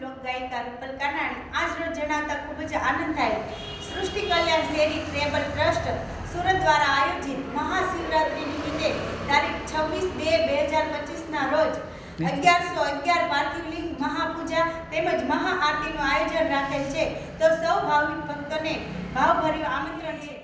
લોક ગાયિકા રૂપલ કાનાણી. આજ રોજ જણાવતા ખૂબ જ આનંદ થાય. સૃષ્ટિ કલ્યાણ શેરી ટ્રેબલ ટ્રસ્ટ સુરત દ્વારા આયોજિત મહાશિવરાત્રિ નિમિત્તે તારીખ છવ્વીસ બે બે હજાર પચીસના રોજ અગિયારસો અગિયાર પાર્થિવલિંગ મહાપૂજા તેમજ મહાઆરતીનું આયોજન રાખેલ છે. તો સૌ ભાવિક ભક્તોને ભાવભર્યું આમંત્રણ છે.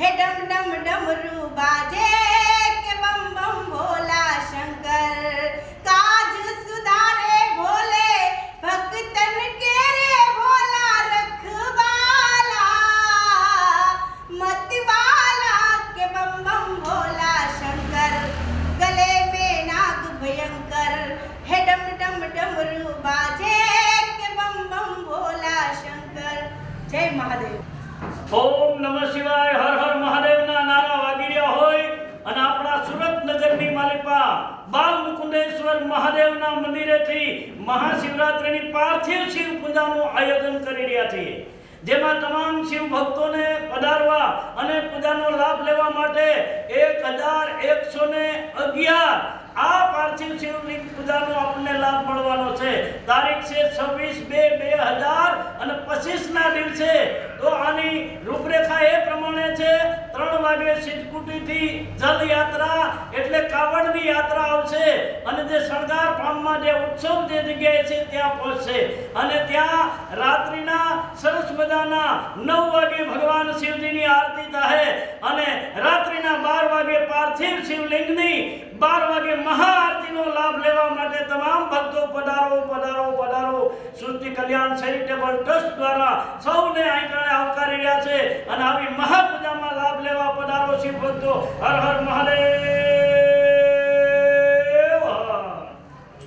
हे डम डम डम रू बाजे, के बम बम भोला शंकर। काज सुधारे भोले, भक्तन के रे भोला रखवाला मत वाला के बम बम भोला शंकर। गले में नाग भयंकर। हे डम डम डम रू बाजे, के बम बम भोला शंकर। जय महादेव। ओम नमः शिवाय, हर નગરની માલિપા બાલ મુકુંદેશ્વર મહાદેવના મંદિરેથી મહાશિવરાત્રિની પાર્થિવ શિવ પૂજાનું આયોજન કરી રહ્યા છીએ જેમાં તમામ શિવ ભક્તોને પધારવા અને પૂજાનો લાભ લેવા માટે એક હજાર એકસો ને અગિયાર આ પાર્થિવ શિવની પૂજાનો આપણને લાભ મળવાનો છે. તારીખ છે છવ્વીસ બે બે હજાર અને પચીસના દિવસે તો આની રૂપરેખા એ પ્રમાણે છે, ત્રણ વાગે સિદ્ધકુટીથી જલ યાત્રા એટલે કાવડની યાત્રા આવશે અને જે શણગાર ફાર્મમાં જે ઉત્સવ જે જગ્યાએ છે ત્યાં પહોંચશે. અને ત્યાં રાત્રિના સરસ મજાના નવ વાગે ભગવાન શિવજીની આરતી થાય અને રાત્રિના બાર વાગે પાર્થિવ શિવલિંગની બાર વાગે મહાઆરતીનો લાભ લેવા માટે તમામ ભક્તો પધારો પધારો પધારો સૃષ્ટિ કલ્યાણ ચેરિટેબલ ટ્રસ્ટ દ્વારા સૌને અહીં આવકારી રહ્યા છે અને આવી મહાપૂજામાં લાભ લેવા પધારો છે ભક્તો. હર હર મહાદેવ.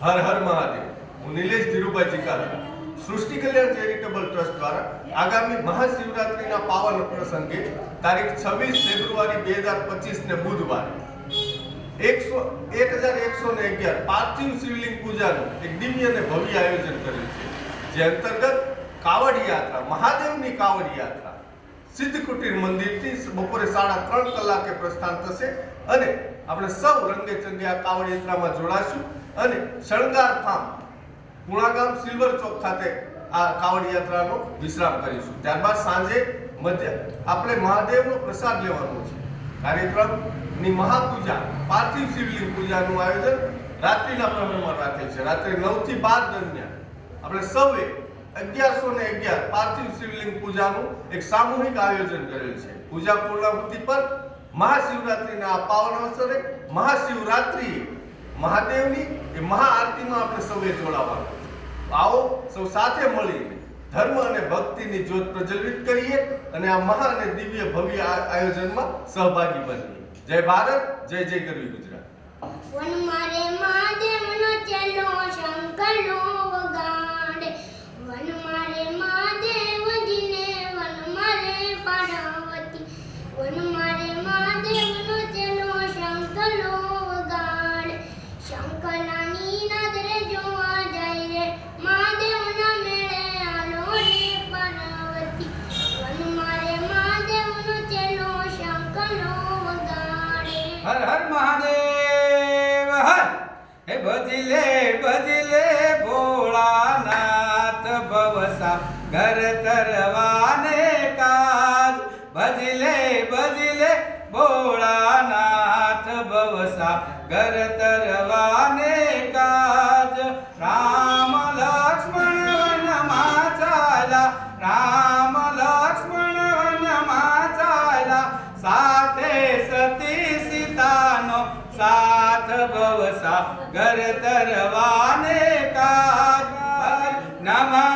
હર. હર મહાદેવ. હું નિલેશ ધીરુભાઈ ચિકાલા. સૃષ્ટિ કલ્યાણ ચેરિટેબલ ટ્રસ્ટ દ્વારા આગામી મહાશિવરાત્રિના પાવન પ્રસંગે તારીખ છવ્વીસ ફેબ્રુઆરી બે હજાર બુધવારે એકસો એક હજાર એકસો ને અગિયાર પાર્થિવ શિવલિંગ પૂજાનું એક દિવ્ય ભવ્ય આયોજન કર્યું છે. જે અંતર્ગત કાવડ મહાદેવની કાવડ યાત્રા સિદ્ધ મંદિરથી બપોરે સાડા ત્રણ કલાકે પ્રસ્થાન થશે અને આપણે સૌ રંગે આ કાવડ યાત્રામાં અને શણગાર ફાર્મ પુણાગામ સિલ્વર ચોક ખાતે આ કાવડ યાત્રાનો વિશ્રામ કરીશું. ત્યારબાદ સાંજે મધ્ય આપણે મહાદેવનો પ્રસાદ લેવાનો છે. કાર્યક્રમની મહાપૂજા, પાર્થિવ શિવલિંગ પૂજાનું આયોજન રાત્રિના પ્રમાણમાં રાખેલ છે. રાત્રે નવથી બાર દરમિયાન આપણે સૌએ અગિયારસો ને અગિયાર પાર્થિવ શિવલિંગ પૂજાનું એક સામૂહિક આયોજન કરેલ છે. પૂજા પૂર્ણાહુતિ પર મહાશિવરાત્રિના આ પાવન અવસરે મહાશિવરાત્રિએ મહાદેવની એ મહાઆરતીમાં આપણે સૌએ જોડાવાનું આવો સૌ સાથે મળીને ધર્મ અને ભક્તિની જ્યોત પ્રજ્વલિત કરીએ અને આ મહા અને દિવ્ય ભવ્ય આયોજનમાં સહભાગી બનીએ. જય ભારત, જય જય ગરવી ગુજરાત. હર હર મહાદેવ હર હે ભજલે ભજલે ભોળાનાથ ભવસા ઘર તરવાને કાજ ભજલે ભજલે ભોળાનાથ ભવસા ઘર તરવાને કાજ રામ લક્ષ્મણ વનમાં ચાલા રામ લક્ષ્મણ વનમાં ચાલા સાથે સતી સીતાનો સાથ ભવ ઘર તરવાને કાજ નમઃ